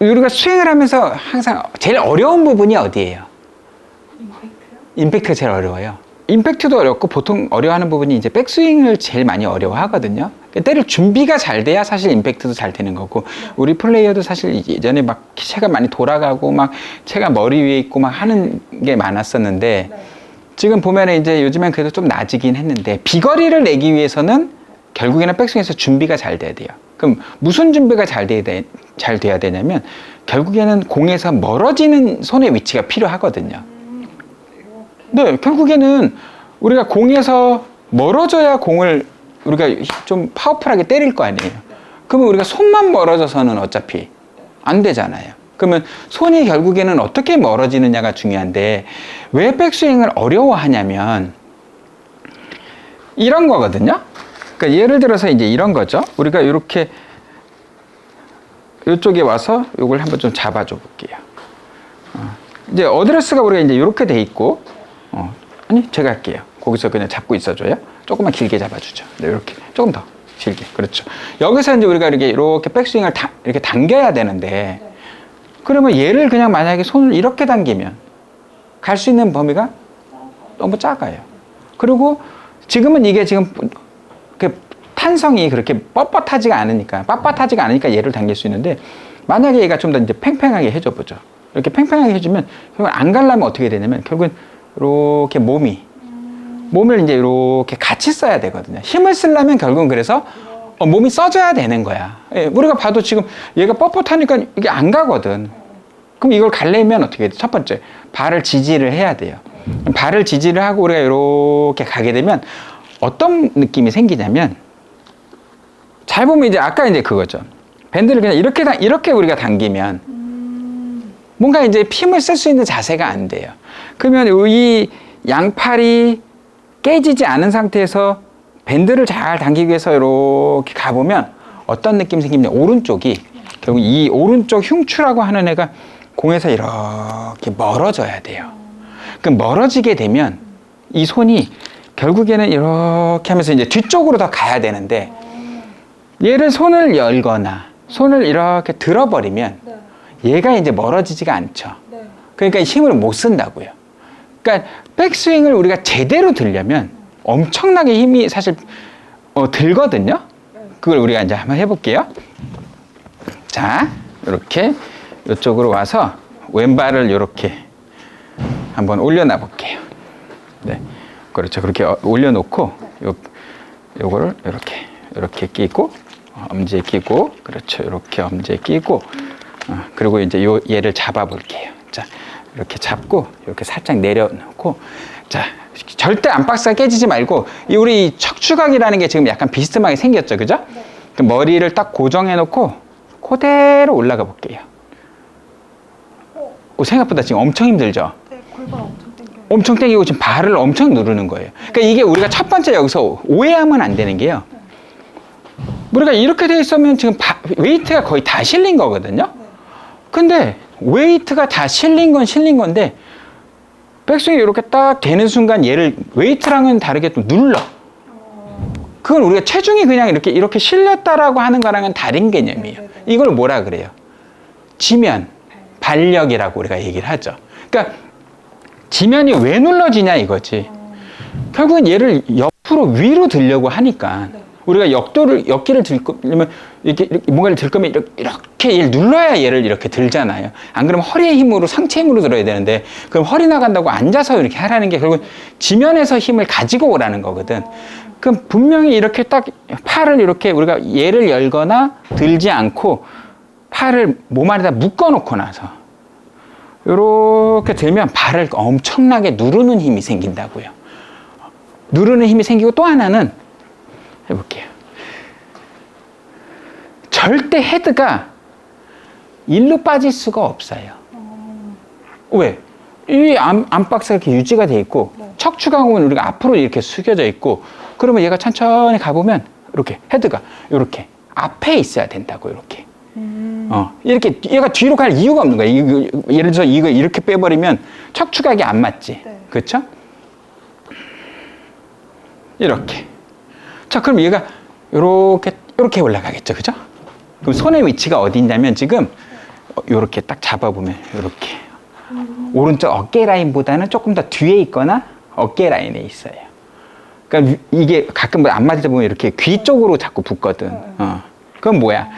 우리가 수행을 하면서 항상 제일 어려운 부분이 어디예요? 임팩트가 제일 어려워요. 임팩트도 어렵고 보통 어려워하는 부분이 이제 백스윙을 제일 많이 어려워하거든요. 때릴 준비가 잘 돼야 사실 임팩트도 잘 되는 거고 우리 플레이어도 사실 예전에 막 채가 많이 돌아가고 막 채가 머리 위에 있고 막 하는 게 많았었는데 지금 보면은 이제 요즘엔 그래도 좀 나아지긴 했는데 비거리를 내기 위해서는 결국에는 백스윙에서 준비가 잘 돼야 돼요. 그럼 무슨 준비가 잘 돼야, 돼, 잘 돼야 되냐면 결국에는 공에서 멀어지는 손의 위치가 필요하거든요. 네, 결국에는 우리가 공에서 멀어져야 공을 우리가 좀 파워풀하게 때릴 거 아니에요. 그러면 우리가 손만 멀어져서는 어차피 안 되잖아요. 그러면 손이 결국에는 어떻게 멀어지느냐가 중요한데 왜 백스윙을 어려워하냐면 이런 거거든요. 그러니까 예를 들어서 이제 이런 거죠. 우리가 이렇게 이쪽에 와서 이걸 한번 좀 잡아줘 볼게요. 어, 이제 어드레스가 우리가 이제 이렇게 돼 있고, 어, 아니 제가 할게요. 거기서 그냥 잡고 있어줘요. 조금만 길게 잡아주죠. 네, 이렇게 조금 더 길게. 그렇죠. 여기서 이제 우리가 이렇게 이렇게 백스윙을 다, 이렇게 당겨야 되는데, 그러면 얘를 그냥 만약에 손을 이렇게 당기면 갈 수 있는 범위가 너무 작아요. 그리고 지금은 이게 지금 그 탄성이 그렇게 뻣뻣하지가 않으니까 빳빳하지가 않으니까 얘를 당길 수 있는데 만약에 얘가 좀 더 이제 팽팽하게 해줘 보죠. 이렇게 팽팽하게 해주면 결국 안 가려면 어떻게 되냐면 결국은 이렇게 몸이 몸을 이제 이렇게 같이 써야 되거든요. 힘을 쓰려면 결국은 그래서 어, 몸이 써줘야 되는 거야. 예, 우리가 봐도 지금 얘가 뻣뻣하니까 이게 안 가거든. 그럼 이걸 갈려면 어떻게 돼? 첫 번째 발을 지지를 해야 돼요. 발을 지지를 하고 우리가 이렇게 가게 되면 어떤 느낌이 생기냐면 잘 보면 이제 아까 이제 그거죠. 밴드를 그냥 이렇게 당- 이렇게 우리가 당기면 뭔가 이제 힘을 쓸 수 있는 자세가 안 돼요. 그러면 이 양팔이 깨지지 않은 상태에서 밴드를 잘 당기기 위해서 이렇게 가보면 어떤 느낌이 생기냐 오른쪽이 결국 이 오른쪽 흉추라고 하는 애가 공에서 이렇게 멀어져야 돼요. 그 멀어지게 되면 이 손이 결국에는 이렇게 하면서 이제 뒤쪽으로 더 가야 되는데 얘를 손을 열거나 손을 이렇게 들어버리면 얘가 이제 멀어지지가 않죠. 그러니까 힘을 못 쓴다고요. 그러니까 백스윙을 우리가 제대로 들려면 엄청나게 힘이 사실 어, 들거든요. 그걸 우리가 이제 한번 해볼게요. 자, 이렇게 이쪽으로 와서 왼발을 이렇게 한번 올려놔 볼게요. 네, 그렇죠. 그렇게 어- 올려놓고 요 요거를 이렇게 이렇게 끼고 어, 엄지에 끼고 그렇죠. 이렇게 엄지에 끼고 어, 그리고 이제 요 얘를 잡아 볼게요. 자, 이렇게 잡고 이렇게 살짝 내려놓고 자 절대 안박스가 깨지지 말고 이 우리 척추각이라는 게 지금 약간 비스듬하게 생겼죠, 그죠? 그 머리를 딱 고정해 놓고 그대로 올라가 볼게요. 오, 생각보다 지금 엄청 힘들죠? 네, 엄청 땡기고 지금 발을 엄청 누르는 거예요. 그러니까 이게 우리가 첫 번째 여기서 오해하면 안 되는 게요. 우리가 이렇게 돼 있으면 지금 바- 웨이트가 거의 다 실린 거거든요. 근데 웨이트가 다 실린 건 실린 건데 백스윙이 이렇게 딱 되는 순간 얘를 웨이트랑은 다르게 또 눌러. 그건 우리가 체중이 그냥 이렇게 이렇게 실렸다라고 하는 거랑은 다른 개념이에요. 네네네. 이걸 뭐라 그래요? 지면 발력이라고 우리가 얘기를 하죠. 그러니까 지면이 왜 눌러지냐 이거지. 결국은 얘를 옆으로 위로 들려고 하니까 네. 우리가 역도를 역기를 들려면 이렇게, 이렇게 뭔가를 들 거면 이렇게, 이렇게 얘를 눌러야 얘를 이렇게 들잖아요. 안 그러면 허리의 힘으로 상체 힘으로 들어야 되는데 그럼 허리 나간다고 앉아서 이렇게 하라는 게 결국 지면에서 힘을 가지고 오라는 거거든. 그럼 분명히 이렇게 딱 팔을 이렇게 우리가 얘를 열거나 들지 않고 팔을 몸 안에다 묶어 놓고 나서 이렇게 들면 발을 엄청나게 누르는 힘이 생긴다고요. 누르는 힘이 생기고 또 하나는 해볼게요. 절대 헤드가 일로 빠질 수가 없어요. 왜? 이 안, 안박스가 이렇게 유지가 돼 있고 척추강은 우리가 앞으로 이렇게 숙여져 있고 그러면 얘가 천천히 가보면 이렇게 헤드가 이렇게 앞에 있어야 된다고 이렇게. 어, 이렇게 얘가 뒤로 갈 이유가 없는 거야. 이거, 예를 들어서 이거 이렇게 빼버리면 척추각이 안 맞지. 네. 그렇죠? 이렇게. 자, 그럼 얘가 이렇게 이렇게 올라가겠죠, 그죠? 그럼 손의 위치가 어디 있냐면 지금 이렇게 딱 잡아보면 이렇게 오른쪽 어깨 라인보다는 조금 더 뒤에 있거나 어깨 라인에 있어요. 그러니까 위- 이게 가끔 뭐안 맞을 때 보면 이렇게 귀 쪽으로 자꾸 붙거든. 어. 그건 뭐야?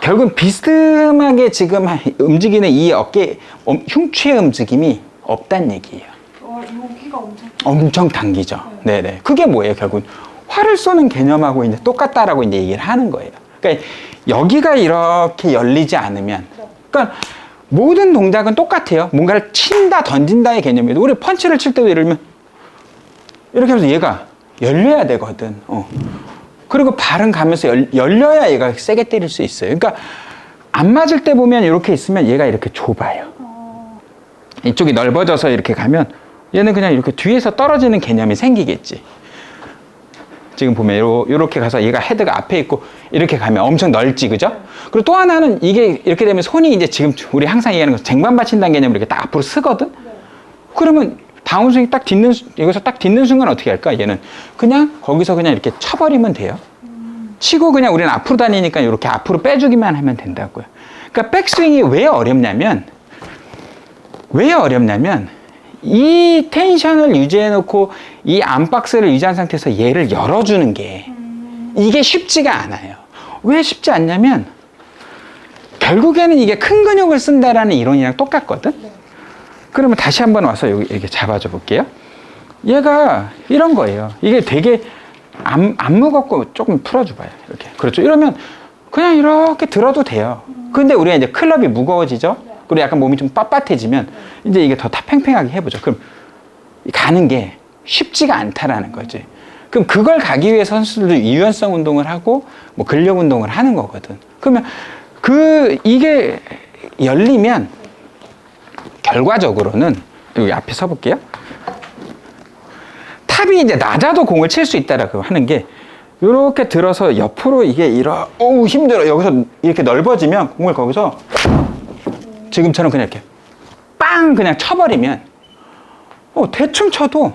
결국 비스듬하게 지금 하- 움직이는 이 어깨 음, 흉추의 움직임이 없단 얘기예요. 와 여기가 엄청 엄청 당기죠. 네네. 그게 뭐예요? 결국 활을 쏘는 개념하고 이제 똑같다라고 이제 얘기를 하는 거예요. 그러니까 여기가 이렇게 열리지 않으면, 그러니까 모든 동작은 똑같아요. 뭔가를 친다, 던진다의 개념이에요. 우리 펀치를 칠 때도 예를 들면 이렇게 하면서 얘가 열려야 되거든. 어. 그리고 발은 가면서 열, 열려야 얘가 세게 때릴 수 있어요. 그러니까 안 맞을 때 보면 이렇게 있으면 얘가 이렇게 좁아요. 이쪽이 넓어져서 이렇게 가면 얘는 그냥 이렇게 뒤에서 떨어지는 개념이 생기겠지. 지금 보면 요, 요렇게 가서 얘가 헤드가 앞에 있고 이렇게 가면 엄청 넓지, 그죠? 그리고 또 하나는 이게 이렇게 되면 손이 이제 지금 우리 항상 얘기하는 거 쟁반 받친다는 개념으로 이렇게 딱 앞으로 쓰거든? 그러면 다운스윙이 딱 딛는, 수- 여기서 딱 딛는 순간 어떻게 할까? 얘는 그냥 거기서 그냥 이렇게 쳐버리면 돼요. 치고 그냥 우리는 앞으로 다니니까 이렇게 앞으로 빼주기만 하면 된다고요. 그러니까 백스윙이 왜 어렵냐면 왜 어렵냐면 이 텐션을 유지해 놓고 이 암박스를 유지한 상태에서 얘를 열어주는 게 이게 쉽지가 않아요. 왜 쉽지 않냐면 결국에는 이게 큰 근육을 쓴다라는 이론이랑 똑같거든. 그러면 다시 한번 와서 여기 이렇게 잡아줘 볼게요. 얘가 이런 거예요. 이게 되게 안, 안 무겁고 조금 풀어줘봐요. 이렇게. 그렇죠. 이러면 그냥 이렇게 들어도 돼요. 근데 우리가 이제 클럽이 무거워지죠? 그리고 약간 몸이 좀 빳빳해지면 이제 이게 더다 팽팽하게 해보죠. 그럼 가는 게 쉽지가 않다라는 거지. 그럼 그걸 가기 위해 선수들도 유연성 운동을 하고 뭐 근력 운동을 하는 거거든. 그러면 그 이게 열리면 결과적으로는 여기 앞에 서볼게요. 탑이 이제 낮아도 공을 칠 수 있다라고 하는 게 이렇게 들어서 옆으로 이게 이러 어우 힘들어 여기서 이렇게 넓어지면 공을 거기서 지금처럼 그냥 이렇게 빵 그냥 쳐버리면 어 대충 쳐도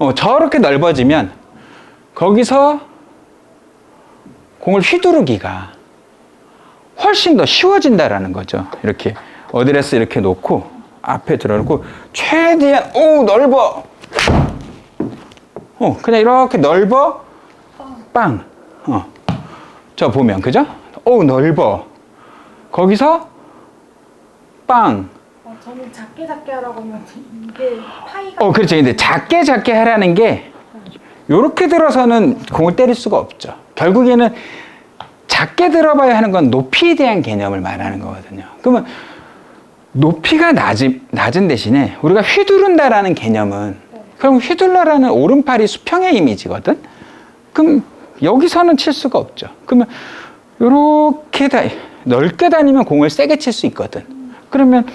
어 저렇게 넓어지면 거기서 공을 휘두르기가 훨씬 더 쉬워진다라는 거죠. 이렇게 어드레스 이렇게 놓고 앞에 들어놓고 최대한 오 넓어. 어 그냥 이렇게 넓어 빵. 어. 저 보면 그죠? 오 넓어. 거기서 빵. 어, 저는 작게 작게 하라고 하면 이게 파이가 어 그렇죠. 근데 작게 작게 하라는 게 요렇게 들어서는 공을 때릴 수가 없죠. 결국에는 작게 들어봐야 하는 건 높이에 대한 개념을 말하는 거거든요. 그러면 높이가 낮은, 낮은 대신에 우리가 휘두른다라는 개념은 그럼 휘둘러라는 오른팔이 수평의 이미지거든. 그럼 여기서는 칠 수가 없죠. 그러면 이렇게 다 넓게 다니면 공을 세게 칠 수 있거든. 그러면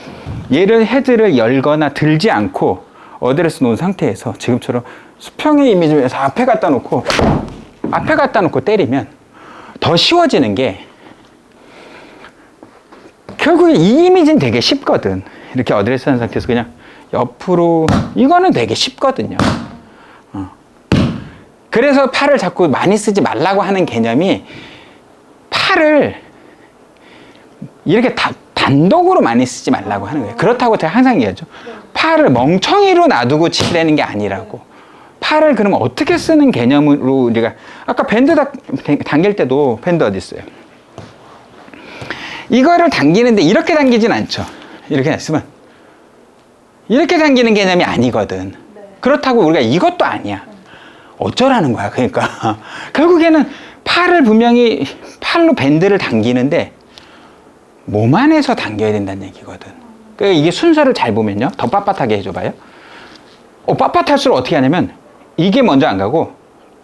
얘를 헤드를 열거나 들지 않고 어드레스 놓은 상태에서 지금처럼 수평의 이미지에서 앞에 갖다 놓고 앞에 갖다 놓고 때리면 더 쉬워지는 게 결국에 이 이미지는 되게 쉽거든. 이렇게 어드레스 한 상태에서 그냥 옆으로 이거는 되게 쉽거든요. 어. 그래서 팔을 자꾸 많이 쓰지 말라고 하는 개념이 팔을 이렇게 다, 단독으로 많이 쓰지 말라고 하는 거예요. 그렇다고 제가 항상 얘기하죠. 팔을 멍청이로 놔두고 치려는 게 아니라고. 팔을 그러면 어떻게 쓰는 개념으로 우리가 아까 밴드 다- 당길 때도 밴드 어디 있어요? 이거를 당기는데 이렇게 당기진 않죠. 이렇게 했으면 이렇게 당기는 개념이 아니거든. 그렇다고 우리가 이것도 아니야. 어쩌라는 거야. 그러니까 결국에는 팔을 분명히 팔로 밴드를 당기는데 몸 안에서 당겨야 된다는 얘기거든. 그러니까 이게 순서를 잘 보면요. 더 빳빳하게 해줘봐요. 어, 빳빳할수록 어떻게 하냐면 이게 먼저 안 가고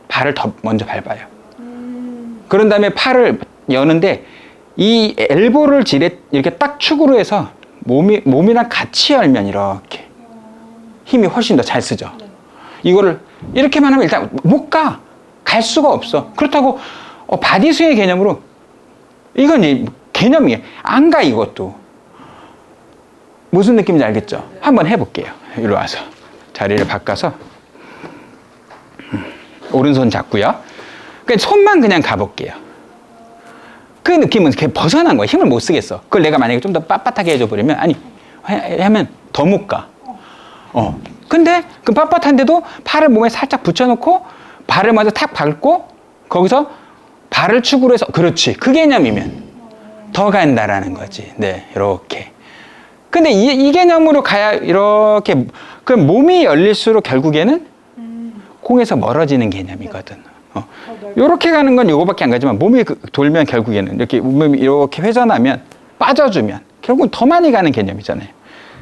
발을 더 먼저 밟아요. 그런 다음에 팔을 여는데 이 엘보를 지레 이렇게 딱 축으로 해서 몸이 몸이랑 같이 열면 이렇게 힘이 훨씬 더 잘 쓰죠. 이거를 이렇게만 하면 일단 못 가. 갈 수가 없어. 그렇다고 어, 바디스윙의 개념으로 이건 이 개념이에요. 안가 이것도. 무슨 느낌인지 알겠죠? 한번 해볼게요. 이리 와서 자리를 바꿔서 음, 오른손 잡고요. 그러니까 손만 그냥 가볼게요. 그 느낌은 벗어난 거야. 힘을 못 쓰겠어. 그걸 내가 만약에 좀 더 빳빳하게 해줘 버리면 아니 해- 하면 더 못 가. 어. 근데 그 빳빳한데도 팔을 몸에 살짝 붙여놓고 발을 먼저 탁 밟고 거기서 발을 축으로 해서 그렇지. 그 개념이면 더 간다라는 거지. 네, 이렇게. 근데 이, 이 개념으로 가야 이렇게 그 몸이 열릴수록 결국에는 음. 공에서 멀어지는 개념이거든. 어. 요렇게 가는 건 요거밖에 안 가지만 몸이 그- 돌면 결국에는 이렇게 몸이 이렇게 회전하면 빠져주면 결국은 더 많이 가는 개념이잖아요.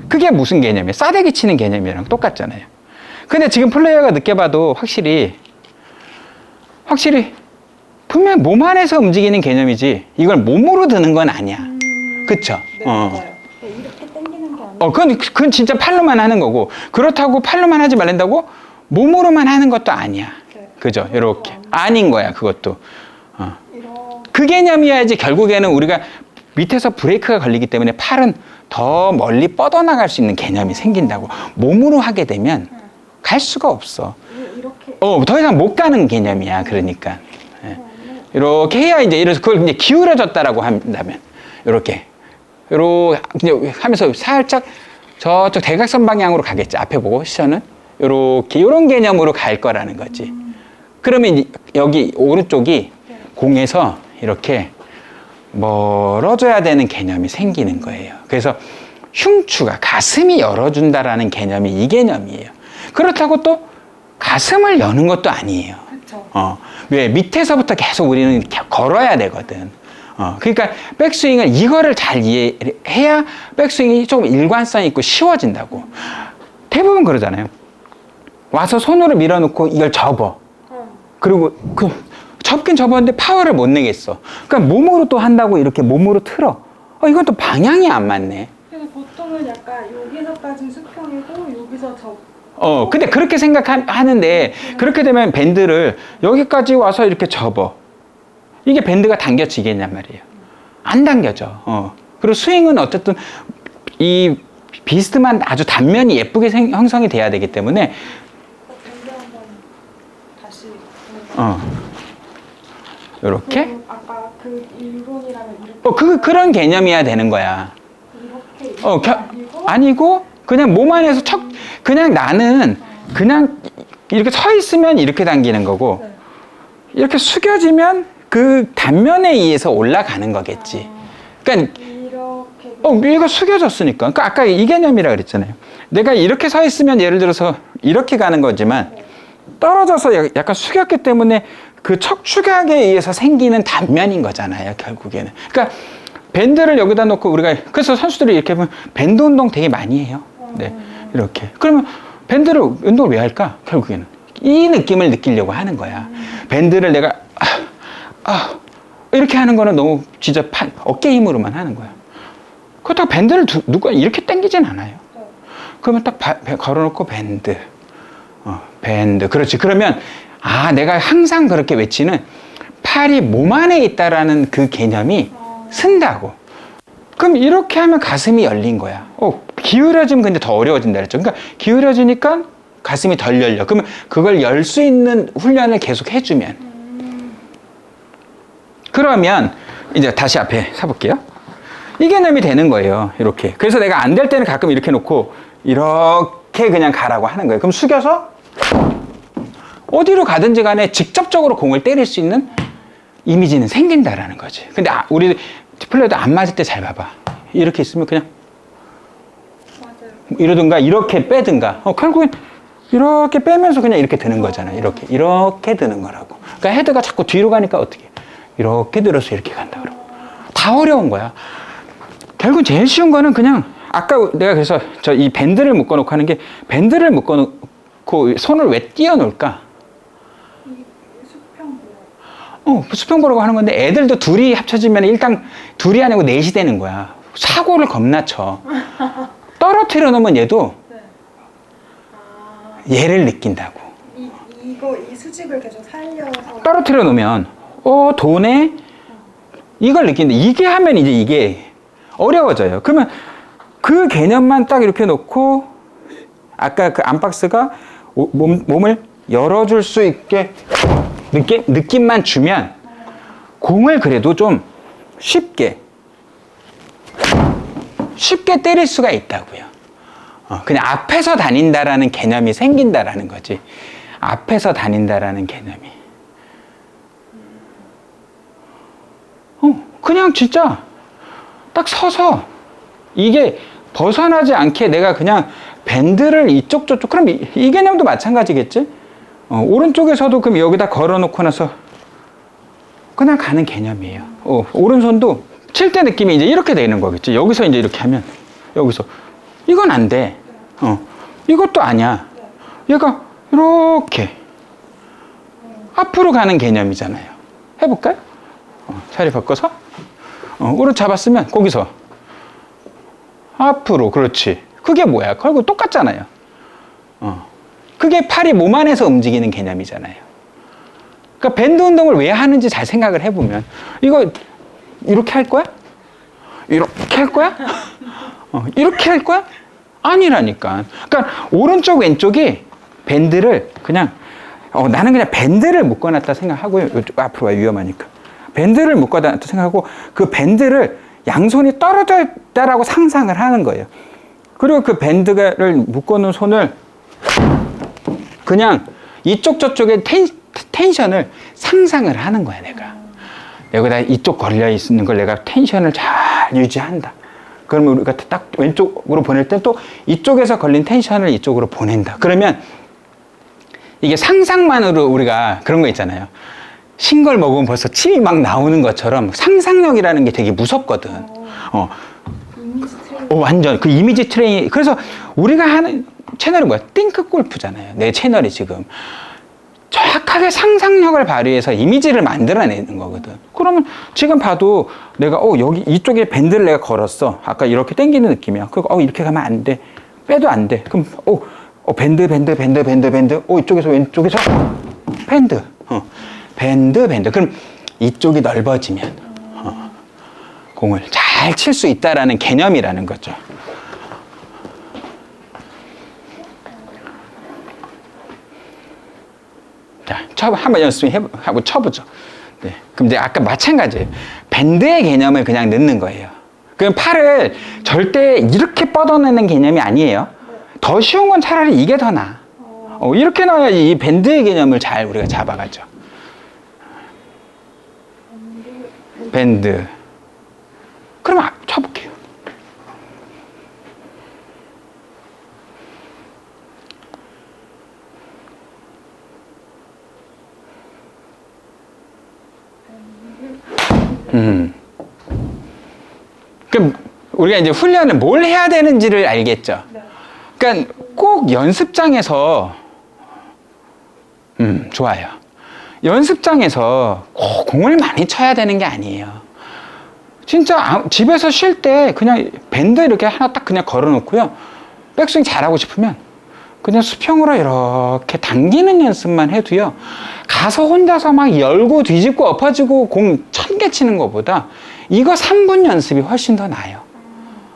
그게 무슨 개념이에요? 싸대기 치는 개념이랑 똑같잖아요. 근데 지금 플레이어가 느껴봐도 확실히 확실히 분명 몸 안에서 움직이는 개념이지 이걸 몸으로 드는 건 아니야. 그쵸? 네, 어. 맞아요. 네, 이렇게 당기는 어, 그건, 그건 진짜 팔로만 하는 거고, 그렇다고 팔로만 하지 말란다고 몸으로만 하는 것도 아니야. 네. 그죠? 이렇게. 아닌 거야, 그것도. 어. 그 개념이어야지 결국에는 우리가 밑에서 브레이크가 걸리기 때문에 팔은 더 멀리 뻗어나갈 수 있는 개념이 생긴다고. 몸으로 하게 되면 갈 수가 없어. 이- 이렇게 어, 더 이상 못 가는 개념이야, 그러니까. 예. 이렇게 해야 이제 이래서 그걸 이제 기울여졌다라고 한다면 이렇게. 이제 하면서 살짝 저쪽 대각선 방향으로 가겠지. 앞에 보고 시선은. 요렇게 요런 개념으로 갈 거라는 거지. 그러면 이- 여기 오른쪽이 공에서 이렇게 멀어져야 되는 개념이 생기는 거예요. 그래서 흉추가 가슴이 열어준다라는 개념이 이 개념이에요. 그렇다고 또 가슴을 여는 것도 아니에요. 그쵸. 어, 왜 밑에서부터 계속 우리는 걸어야 되거든. 어, 그러니까 백스윙을 이거를 잘 이해해야 백스윙이 조금 일관성 있고 쉬워진다고. 대부분 그러잖아요. 와서 손으로 밀어놓고 이걸 접어. 어. 그리고 그 접긴 접었는데 파워를 못 내겠어. 그러니까 몸으로 또 한다고 이렇게 몸으로 틀어. 어, 이건 또 방향이 안 맞네. 그래서 보통은 약간 여기서까지 수평이고 여기서 저 어, 근데 그렇게 생각하는데, 그렇게 되면 밴드를 여기까지 와서 이렇게 접어. 이게 밴드가 당겨지겠냔 말이에요. 안 당겨져. 어. 그리고 스윙은 어쨌든 이 비스트만 아주 단면이 예쁘게 생- 형성이 돼야 되기 때문에, 어. 요렇게? 그 아까 그 일본이라면 이렇게 어, 그, 그런 개념이어야 되는 거야. 이렇게 어, 겨, 아니고, 그냥 몸 안에서 척, 그냥 나는 그냥 이렇게 서 있으면 이렇게 당기는 거고, 네. 이렇게 숙여지면 그 단면에 의해서 올라가는 거겠지. 그러니까 이렇게 어, 얘가 숙여졌으니까. 그러니까 아까 이 개념이라 그랬잖아요. 내가 이렇게 서 있으면 예를 들어서 이렇게 가는 거지만 떨어져서 야- 약간 숙였기 때문에 그 척추각에 의해서 생기는 단면인 거잖아요, 결국에는. 그러니까 밴드를 여기다 놓고 우리가 그래서 선수들이 이렇게 보면 밴드 운동 되게 많이 해요. 네. 이렇게. 그러면 밴드를 운동을 왜 할까? 결국에는 이 느낌을 느끼려고 하는 거야. 밴드를 내가 아, 아, 이렇게 하는 거는 너무 진짜 팔, 어깨 힘으로만 하는 거야. 그렇다고 밴드를 두, 누가 이렇게 당기진 않아요. 네. 그러면 딱 바- 배- 걸어놓고 밴드, 어, 밴드. 그렇지. 그러면 아 내가 항상 그렇게 외치는 팔이 몸 안에 있다라는 그 개념이 어. 쓴다고. 그럼 이렇게 하면 가슴이 열린 거야. 어, 기울여지면 근데 더 어려워진다 그랬죠. 그러니까 기울여지니까 가슴이 덜 열려. 그러면 그걸 열 수 있는 훈련을 계속 해주면. 그러면 이제 다시 앞에 서볼게요. 이 개념이 되는 거예요. 이렇게. 그래서 내가 안 될 때는 가끔 이렇게 놓고 이렇게 그냥 가라고 하는 거예요. 그럼 숙여서 어디로 가든지 간에 직접적으로 공을 때릴 수 있는 이미지는 생긴다라는 거지. 근데 아, 우리 플레이도 안 맞을 때 잘 봐봐. 이렇게 있으면 그냥. 이러든가 이렇게 빼든가. 어, 결국엔 이렇게 빼면서 그냥 이렇게 드는 거잖아요. 이렇게 이렇게 드는 거라고. 그러니까 헤드가 자꾸 뒤로 가니까 어떻게? 이렇게 들어서 이렇게 간다 그러고. 다 어려운 거야. 결국 제일 쉬운 거는 그냥 아까 내가 그래서 저 이 밴드를 묶어놓고 하는 게 밴드를 묶어놓고 손을 왜뭐 어, 수평 보라고 하는 건데 애들도 둘이 합쳐지면 일단 둘이 아니고 넷이 되는 거야. 사고를 겁나 쳐. 떨어뜨려 놓으면 얘도 네. 아, 얘를 느낀다고. 이 이거 이 수직을 계속 살려서 떨어뜨려 놓으면 어 돈에 이걸 느끼는데 이게 하면 이제 이게 어려워져요. 그러면 그 개념만 딱 이렇게 놓고 아까 그 안박스가 오- 몸, 몸을 열어줄 수 있게 느낌 느낌만 주면 공을 그래도 좀 쉽게 쉽게 때릴 수가 있다고요. 어, 그냥 앞에서 다닌다라는 개념이 생긴다라는 거지. 앞에서 다닌다라는 개념이. 어, 그냥 진짜 딱 서서 이게 벗어나지 않게 내가 그냥 밴드를 이쪽 저쪽 그럼 이, 이 개념도 마찬가지겠지? 어, 오른쪽에서도 그럼 여기다 걸어놓고 나서 그냥 가는 개념이에요. 어, 오른손도 칠 때 느낌이 이제 이렇게 되는 거겠지. 여기서 이제 이렇게 하면 여기서 이건 안 돼. 어, 이것도 아니야. 얘가 이렇게 앞으로 가는 개념이잖아요. 해볼까요? 어, 자리 바꿔서 어, 오른 잡았으면 거기서 앞으로 그렇지. 그게 뭐야? 그거 똑같잖아요. 어, 그게 팔이 몸 안에서 움직이는 개념이잖아요. 그러니까 밴드 운동을 왜 하는지 잘 생각을 해보면 이거 이렇게 할 거야? 이렇게 할 거야? 어, 이렇게 할 거야? 아니라니까. 그러니까 오른쪽 왼쪽이 밴드를 그냥 어, 나는 그냥 밴드를 묶어놨다 생각하고요. 앞으로 와 위험하니까. 밴드를 묶어놨다 생각하고 그 밴드를 양손이 떨어져 있다라고 상상을 하는 거예요. 그리고 그 밴드를 묶어놓은 손을 그냥 이쪽 저쪽의 텐, 텐션을 상상을 하는 거야 내가 여기다 이쪽 걸려 있는 걸 내가 텐션을 잘 유지한다. 그러면 우리가 딱 왼쪽으로 보낼 때 또 이쪽에서 걸린 텐션을 이쪽으로 보낸다. 그러면 이게 상상만으로 우리가 그런 거 있잖아요. 신 걸 먹으면 벌써 침이 막 나오는 것처럼 상상력이라는 게 되게 무섭거든. 어. 어, 완전 그 이미지 트레이닝. 그래서 우리가 하는 채널이 뭐야? 띵크 골프잖아요. 내 채널이 지금 정확하게 상상력을 발휘해서 이미지를 만들어내는 거거든. 그러면 지금 봐도 내가 어 여기 이쪽에 밴드를 내가 걸었어. 아까 이렇게 당기는 느낌이야. 그거 어 이렇게 가면 안 돼. 빼도 안 돼. 그럼 어, 어 밴드 밴드 밴드 밴드 밴드. 어 이쪽에서 왼쪽에서 밴드. 어 밴드 밴드. 그럼 이쪽이 넓어지면 어, 공을 잘 칠 수 있다라는 개념이라는 거죠. 자, 쳐 한번 연습해 하고 쳐보죠. 네. 그럼 이제 아까 마찬가지예요. 밴드의 개념을 그냥 넣는 거예요. 그럼 팔을 절대 이렇게 뻗어내는 개념이 아니에요. 더 쉬운 건 차라리 이게 더 나아. 어, 이렇게 넣어야지 이 밴드의 개념을 잘 우리가 잡아가죠. 밴드. 그럼 아, 쳐볼게요. 음. 그럼 우리가 이제 훈련을 뭘 해야 되는지를 알겠죠. 네. 그러니까 꼭 연습장에서 음, 좋아요. 연습장에서 꼭 공을 많이 쳐야 되는 게 아니에요. 진짜 아- 집에서 쉴 때 그냥 밴드 이렇게 하나 딱 그냥 걸어 놓고요. 백스윙 잘하고 싶으면 그냥 수평으로 이렇게 당기는 연습만 해도요. 가서 혼자서 막 열고 뒤집고 엎어지고 공 천 개 치는 것보다 이거 3분 연습이 훨씬 더 나아요.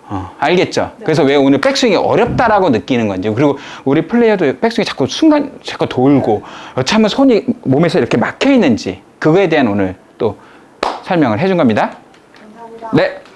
어, 알겠죠? 그래서 왜 오늘 백스윙이 어렵다라고 느끼는 건지 그리고 우리 플레이어도 백스윙이 자꾸 순간 자꾸 돌고 여차하면 손이 몸에서 이렇게 막혀 있는지 그거에 대한 오늘 또 설명을 해준 겁니다. 감사합니다. 네.